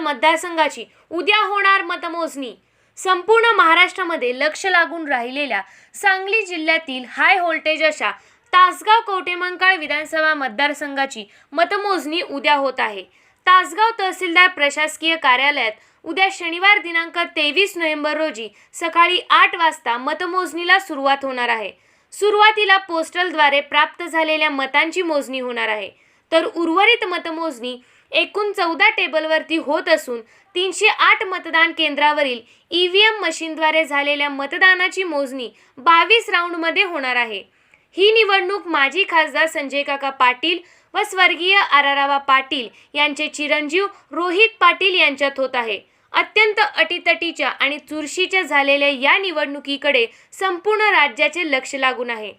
मतदारसंघाची उद्या होणार मतमोजणी. संपूर्ण महाराष्ट्रामध्ये लक्ष लागून राहिलेल्या सांगली जिल्ह्यातील हाय व्होल्टेज अशा तासगाव कवटेमंकाळ विधानसभा मतदारसंघाची मतमोजणी उद्या होत आहे. तासगाव तहसीलदार प्रशासकीय कार्यालयात उद्या शनिवार दिनांक तेवीस नोव्हेंबर रोजी सकाळी आठ वाजता मतमोजणीला सुरुवात होणार आहे. सुरुवातीला पोस्टलद्वारे प्राप्त झालेल्या मतांची मोजणी होणार आहे. तर उर्वरित मतमोजणी एकूण चौदा टेबलवरती होत असून तीनशे आठ मतदान केंद्रावरील ई व्ही एम मशीनद्वारे झालेल्या मतदानाची मोजणी बावीस राऊंडमध्ये होणार आहे. ही निवडणूक माजी खासदार संजय काका पाटील व स्वर्गीय आरारावा पाटील यांचे चिरंजीव रोहित पाटील यांच्यात होत आहे. अत्यंत अटीतटीच्या आणि चुरशीच्या झालेल्या या निवडणुकीकडे संपूर्ण राज्याचे लक्ष लागून आहे.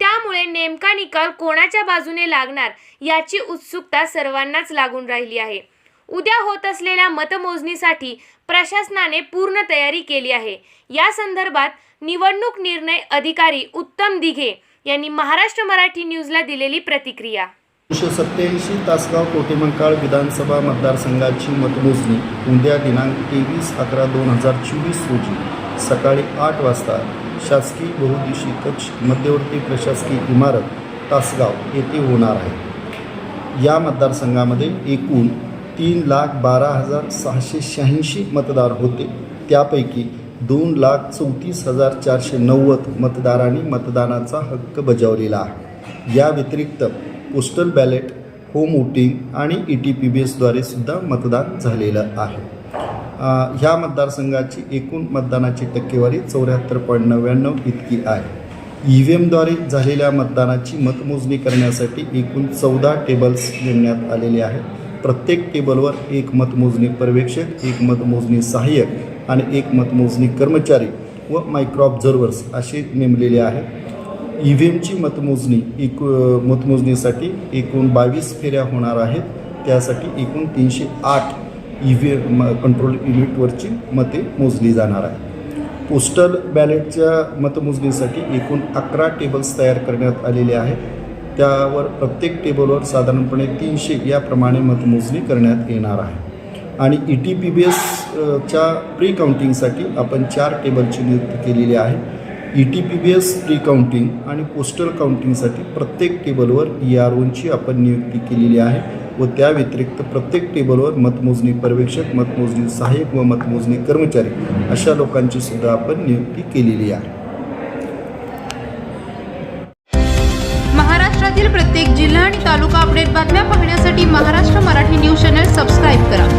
त्यामुळे नेमका निकाल कोणाच्या बाजूने लागणार याची उत्सुकता सर्वांनाच लागून राहिली आहे. उद्या होत असलेल्या मतमोजणीसाठी प्रशासनाने पूर्ण तयारी केली आहे. या संदर्भात निवडणूक निर्णय अधिकारी उत्तम दिघे यांनी महाराष्ट्र मराठी न्यूजला दिलेली प्रतिक्रिया. एकशे सत्याऐंशी तासगाव कोटेमंकाळ विधानसभा मतदारसंघाची मतमोजणी उद्या दिनांक तेवीस अकरा दोन हजार चोवीस रोजी. सकाळी आठ वाजता शासकीय बहुदिशी कक्ष मध्यवर्ती प्रशासकीय इमारत तासगाव येथे होणार आहे. या मतदारसंघामध्ये एकूण तीन लाख बारा हजार सहाशे शहाऐंशी मतदार होते. त्यापैकी दोन लाख चौतीस हजार चारशे नव्वद मतदारांनी मतदानाचा हक्क बजावलेला आहे. या व्यतिरिक्त पोस्टल बॅलेट होम वोटिंग आणि ई टी पी बी एसद्वारे सुद्धा मतदान झालेलं आहे. ह्या मतदारसंघाची एकूण मतदानाची टक्केवारी चौऱ्याहत्तर पॉईंट नव्याण्णव इतकी आहे. ई व्ही एमद्वारे झालेल्या मतदानाची मतमोजणी करण्यासाठी एकूण चौदा टेबल्स नेमण्यात आलेले आहेत. प्रत्येक टेबलवर एक मतमोजणी पर्यवेक्षक एक मतमोजणी सहाय्यक आणि एक मतमोजणी कर्मचारी व मायक्रो ऑब्झर्वर्स असे नेमलेले आहेत. ई व्ही एमची मतमोजणी एक मतमोजणीसाठी एकूण बावीस फेऱ्या होणार आहेत. त्यासाठी एकूण तीनशे आठ ई व्ही एम कंट्रोल युनिटवरची मते मोजली जाणार आहे. पोस्टल बॅलेटच्या मतमोजणीसाठी एकूण अकरा टेबल्स तयार करण्यात आलेले आहेत. त्यावर प्रत्येक टेबलवर साधारणपणे तीनशे याप्रमाणे मतमोजणी करण्यात येणार आहे. आणि ई टी पी बी एसच्या प्री काउंटिंगसाठी आपण चार टेबलची नियुक्ती केलेली आहे. E T P B S pre counting आणि पोस्टल काउंटिंगसाठी प्रत्येक टेबलवर ई आर ओनची आपण नियुक्ती केलेली आहे. व त्या व्यतिरिक्त प्रत्येक टेबलवर मतमोजणी पर्यवेक्षक मतमोजणी सहाय्यक व मतमोजणी कर्मचारी अशा लोकांची सुद्धा आपण नियुक्ती केलेली आहे. महाराष्ट्रातील प्रत्येक जिल्हा आणि तालुका अपडेट बातम्या पाहण्यासाठी Maharashtra Marathi news channel subscribe करा.